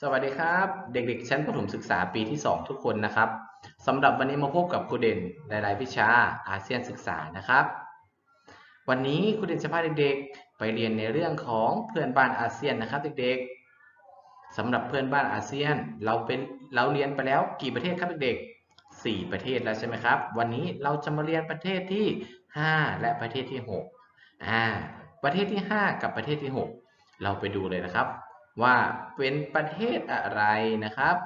สวัสดีครับ เด็กๆ ชั้นประถมศึกษาปีที่ 2 ทุกคนนะครับสำหรับวันนี้มาพบกับครูเด่นหลายๆ วิชาอาเซียนศึกษานะครับ วันนี้ครูเด่นจะพาเด็กๆ ไปเรียนในเรื่องของเพื่อนบ้านอาเซียนนะครับ เด็กๆสำหรับเพื่อนบ้านอาเซียน เราเป็นเราเรียนไปแล้วกี่ประเทศครับเด็กๆ 4 ประเทศแล้วใช่ไหมครับ วันนี้เราจะมาเรียนประเทศที่ 5 และประเทศที่6อ่าประเทศที่ 5 กับประเทศที่ 6 เราไปดูเลยนะครับ ว่าเป็นประเทศอะไรนะครับ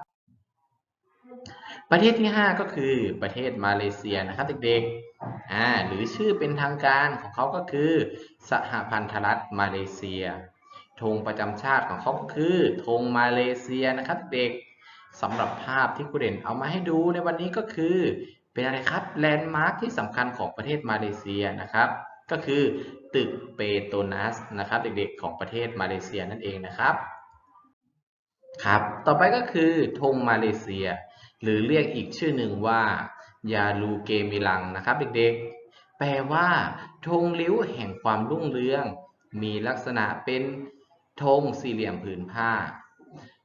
ประเทศที่ 5 ก็คือประเทศมาเลเซียนะครับเด็กๆอ่าหรือชื่อเป็นทางการของเขาก็คือ สหพันธรัฐมาเลเซียธงประจำชาติของเขาก็คือธงมาเลเซียนะครับเด็กสำหรับภาพที่ครูเด่นเอามาให้ดูในวันนี้ก็คือ เป็นอะไรครับแลนด์มาร์คที่สำคัญของประเทศมาเลเซียนะครับ ก็คือตึกเปโตนัสนะครับเด็กๆของประเทศมาเลเซียนั่นเองนะครับ ครับ ต่อไปก็คือธงมาเลเซีย หรือเรียกอีกชื่อหนึ่งว่ายาลูเกมิลังนะครับเด็กๆ แปลว่าธงลิ้วแห่งความรุ่งเรือง มีลักษณะเป็นธงสี่เหลี่ยมผืนผ้า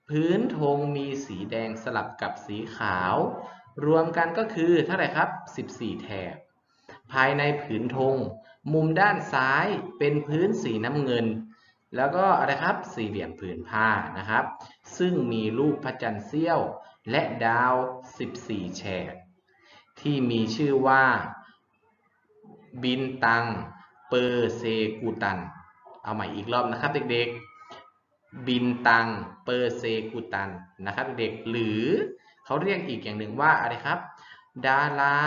พื้นธงมีสีแดงสลับกับสีขาว รวมกันก็คือเท่าไหร่ครับ 14 แถบ ภายในผืนธง มุมด้านซ้ายเป็นพื้นสีน้ำเงิน แล้วก็อะไรครับสี่เหลี่ยมผืนผ้านะครับ ซึ่งมีรูปพระจันทร์เสี้ยว และดาว 14 แฉก ที่มีชื่อว่า บินตัง เปอร์เซกูตัน เอาใหม่อีกรอบนะครับเด็กๆ บินตัง เปอร์เซกูตันนะครับเด็กๆหรือเขาเรียกอีกอย่างหนึ่งว่าอะไรครับ ดารา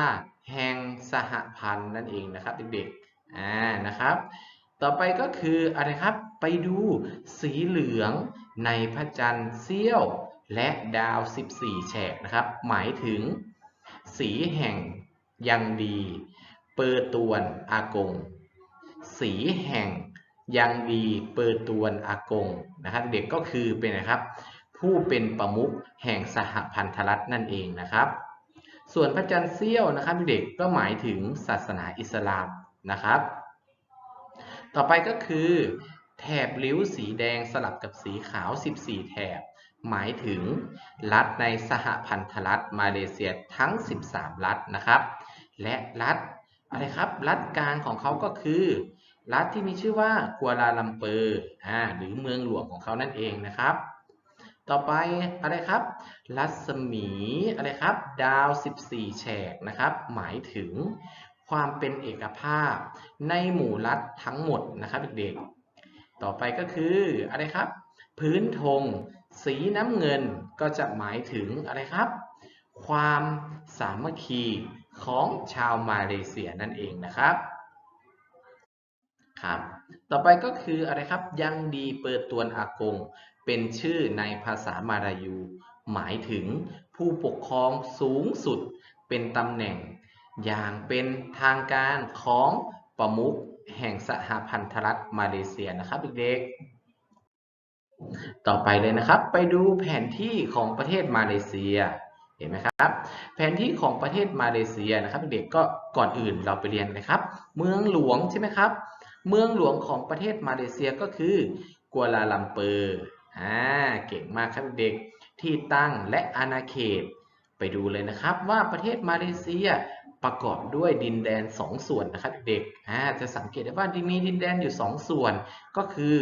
แห่งสหพันธ์นั่นเองนะครับเด็กๆอ่านะครับ ต่อไปก็คืออะไรครับ ไปดูสีเหลืองในพระจันทร์เสี้ยวและดาว 14 แฉกนะครับ หมายถึง สีแห่งยังดี เปิดตวนอากง สีแห่งยังดีเปิดตวนอากงนะครับ เด็กก็คือเป็นนะครับ ผู้เป็นประมุขแห่งสหพันธรัฐนั่นเองนะครับ ส่วนพระจันทร์เสี้ยวนะครับเด็กก็หมายถึงศาสนาอิสลามนะครับ ต่อไปก็คือ แถบริ้วสีแดงสลับกับสีขาว 14 แถบ หมายถึงรัฐในสหพันธรัฐมาเลเซียทั้ง 13 รัฐนะครับ และรัฐอะไรครับ รัฐกลางของเขาก็คือ รัฐที่มีชื่อว่ากัวลาลัมเปอร์อ่าหรือเมืองหลวงของเขานั่นเองนะครับ ต่อไปอะไรครับ รัศมีอะไรครับ ดาว 14 แฉกนะครับ หมายถึงความเป็นเอกภาพในหมู่รัฐทั้งหมดนะครับเด็กๆ ต่อไปก็คืออะไรครับ พื้นธงสีน้ำเงินก็จะหมายถึงอะไรครับ ความสามัคคีของชาวมาเลเซียนั่นเองนะครับครับ ต่อไปก็คืออะไรครับ ยังดีเปิดตวนอากง เป็นชื่อในภาษามาลายู หมายถึงผู้ปกครองสูงสุดเป็นตำแหน่ง อย่างเป็นทางการของประมุข แห่งสหพันธรัฐมาเลเซียนะครับเด็กๆ ต่อไปเลยนะครับ ไปดูแผนที่ของประเทศมาเลเซีย เห็นไหมครับ แผนที่ของประเทศมาเลเซียนะครับเด็กๆ ก็ก่อนอื่นเราไปเรียนนะครับ เมืองหลวงใช่ไหมครับ เมืองหลวงของประเทศมาเลเซียก็คือ กัวลาลัมเปอร์ อ่า เก่งมากครับเด็กที่ตั้งและอาณาเขต ไปดูเลยนะครับว่าประเทศมาเลเซีย ประกอบด้วยดินแดน 2 ส่วนนะครับเด็กจะสังเกตได้ว่ามีดินแดนอยู่ 2 ส่วน ก็คือ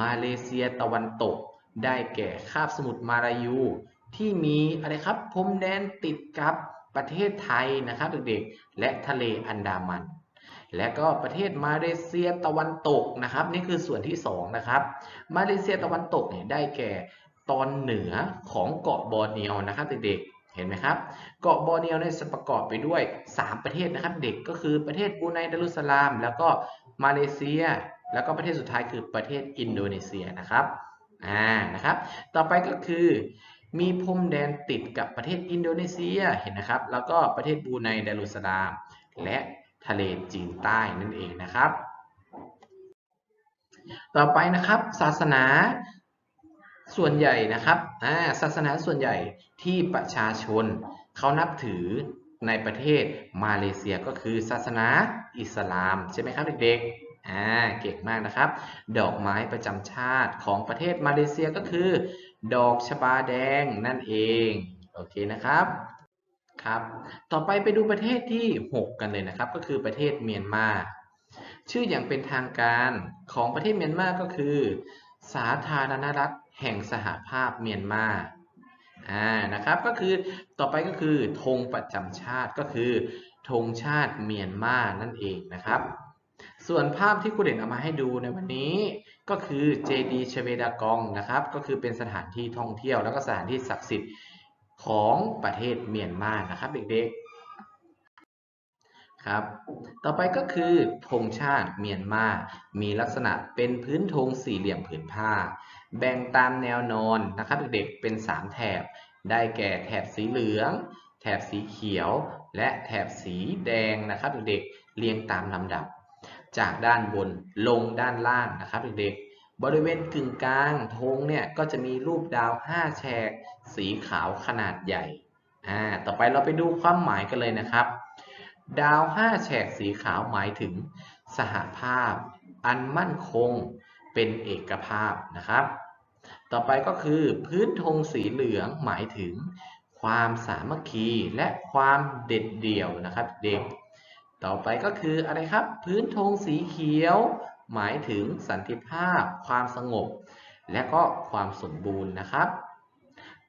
มาเลเซียตะวันตก ได้แก่คาบสมุทรมาลายู ที่มีอะไรครับพรมแดนติดกับประเทศไทยนะครับเด็กๆ และทะเลอันดามัน และก็ประเทศมาเลเซียตะวันตกนะครับ นี่คือส่วนที่ 2 นะครับ มาเลเซียตะวันตกเนี่ยได้แก่ตอนเหนือของเกาะบอร์เนียวนะครับเด็กๆ เห็นไหมครับ เกาะบอร์เนียวเนี่ยประกอบไปด้วย 3 ประเทศนะครับ เด็กก็คือประเทศบูไนดารุสลาม แล้วก็มาเลเซีย แล้วก็ประเทศสุดท้ายคือประเทศอินโดนีเซียนะครับอ่านะครับ ต่อไปก็คือมีพรมแดนติดกับประเทศอินโดนีเซียเห็นนะครับ แล้วก็ประเทศบูไนดารุสลาม และทะเลจีนใต้นั่นเองนะครับ ต่อไปนะครับ ศาสนา ส่วนใหญ่นะครับศาสนาส่วนใหญ่ที่ประชาชนเขานับถือในประเทศมาเลเซียก็คือศาสนาอิสลามใช่ไหมครับเด็กๆ อ่า เก่งมากนะครับ ดอกไม้ประจำชาติของประเทศมาเลเซียก็คือ ดอกชบาแดงนั่นเอง โอเคนะครับ ครับ ต่อไปไปดูประเทศที่ 6 กันเลยนะครับ ก็คือประเทศเมียนมา ชื่ออย่างเป็นทางการของประเทศเมียนมาก็คือ สาธารณรัฐแห่งสหภาพเมียนมาอ่านะครับก็คือต่อไปก็คือธงประจำชาติก็คือธงชาติเมียนมานั่นเองนะครับ ส่วนภาพที่ครูเด่นเอามาให้ดูในวันนี้ก็คือเจดีชเวดากองนะครับ ก็คือเป็นสถานที่ท่องเที่ยวแล้วก็สถานที่ศักดิ์สิทธิ์ของประเทศเมียนมานะครับเด็กๆ ครับ ต่อไปก็คือธงชาติเมียนมา มีลักษณะเป็นพื้นธงสี่เหลี่ยมผืนผ้า แบ่งตามแนวนอนนะครับเด็กๆเป็น 3 แถบ ได้แก่แถบสีเหลือง แถบสีเขียว และแถบสีแดงนะครับเด็กๆเรียงตามลำดับ จากด้านบนลงด้านล่างนะครับเด็กๆบริเวณกึ่งกลางธงเนี่ยก็จะมีรูปดาว 5 แฉก สีขาวขนาดใหญ่อ่าต่อไปเราไปดูความหมายกันเลยนะครับ ดาว5แฉกสีขาวหมายถึงสหภาพ อันมั่นคงเป็นเอกภาพนะครับ ต่อไปก็คือพื้นธงสีเหลืองหมายถึง ความสามัคคีและความเด็ดเดี่ยวนะครับเด็ก ต่อไปก็คืออะไรครับ พื้นธงสีเขียว หมายถึงสันติภาพ ความสงบ และก็ความสมบูรณ์นะครับ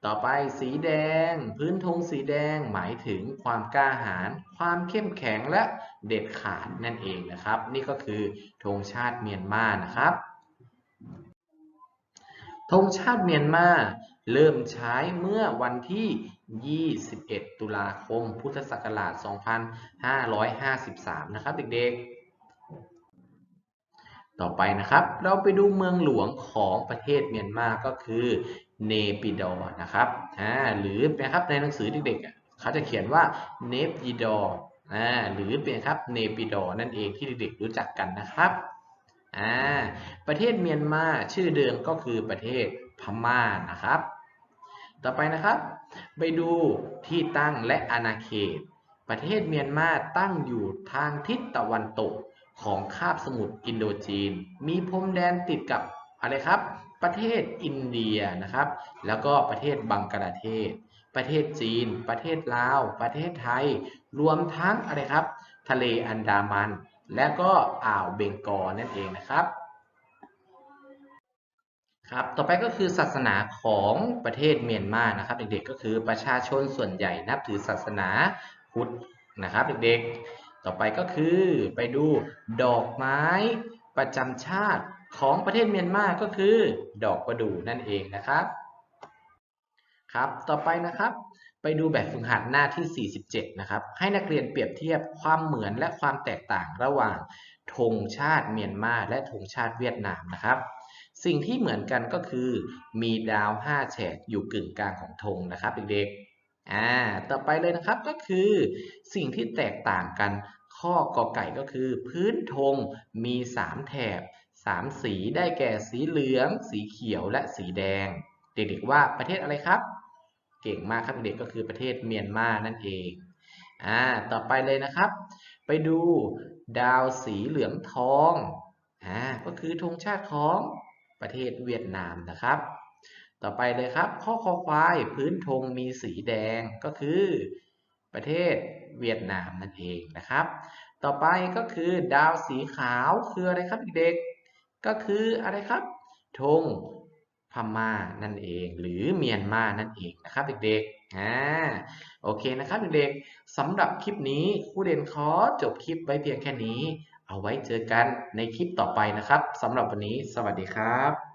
ต่อไปสีแดง พื้นธงสีแดงหมายถึงความกล้าหาญความเข้มแข็งและเด็ดขาดนั่นเองนะครับ นี่ก็คือธงชาติเมียนมานะครับธงชาติเมียนมาเริ่มใช้เมื่อวันที่ 21 ตุลาคม พุทธศักราช 2553 นะครับเด็กๆ ต่อไปนะครับ เราไปดูเมืองหลวงของประเทศเมียนมาก็คือเนปิดอร์นะครับอ่าหรือนะครับในหนังสือเด็กๆเขาจะเขียนว่าเนปิดอร์อ่าหรือเป็นครับเนปิดอร์นั่นเองที่เด็กๆรู้จักกันนะครับอ่าประเทศเมียนมาชื่อเดิมก็คือประเทศพม่านะครับ ต่อไปนะครับ ไปดูที่ตั้งและอาณาเขต ประเทศเมียนมาตั้งอยู่ทางทิศตะวันตก ของคาบสมุทรอินโดจีน มีพรมแดนติดกับอะไรครับ ประเทศอินเดียนะครับ แล้วก็ประเทศบังกลาเทศ ประเทศจีน ประเทศลาว ประเทศไทย รวมทั้งอะไรครับ ทะเลอันดามัน และก็อ่าวเบงกอลนั่นเองนะครับครับ ต่อไปก็คือศาสนาของประเทศเมียนมานะครับ เด็กๆ ก็คือประชาชนส่วนใหญ่นับถือศาสนาพุทธนะครับ เด็กๆ ต่อไปก็คือไปดูดอกไม้ประจำชาติของประเทศเมียนมาก็คือ ดอกประดู่นั่นเองนะครับ ครับ ต่อไปนะครับ ไปดูแบบฝึกหัดหน้าที่ 47 นะครับ ให้นักเรียนเปรียบเทียบความเหมือนและความแตกต่างระหว่างธงชาติเมียนมาและธงชาติเวียดนามนะครับ สิ่งที่เหมือนกันก็คือ มีดาว 5 แฉกอยู่กึ่งกลางของธงนะครับเด็กๆ อ่าต่อไปเลยนะครับก็คือสิ่งที่แตกต่างกัน ข้อกอไก่ก็คือ พื้นธงมี 3 แถบ 3 สีได้แก่สีเหลือง สีเขียวและสีแดง เด็กๆว่าประเทศอะไรครับ เก่งมากครับเด็กก็คือประเทศเมียนมานั่นเองอ่าต่อไปเลยนะครับ ไปดูดาวสีเหลืองทองอ่าก็คือธงชาติของประเทศเวียดนามนะครับ ต่อไปเลยครับ ข้อคอควายพื้นธงมีสีแดงก็คือ ประเทศเวียดนามนั่นเองนะครับ ต่อไปก็คือดาวสีขาวคืออะไรครับเด็กก็คืออะไรครับธงพม่านั่นเอง หรือเมียนมานั่นเองนะครับเด็กๆอ่าโอเคนะครับเด็กๆสำหรับคลิปนี้ครูเด่นขอจบคลิปไว้เพียงแค่นี้ เอาไว้เจอกันในคลิปต่อไปนะครับสำหรับวันนี้ สวัสดีครับ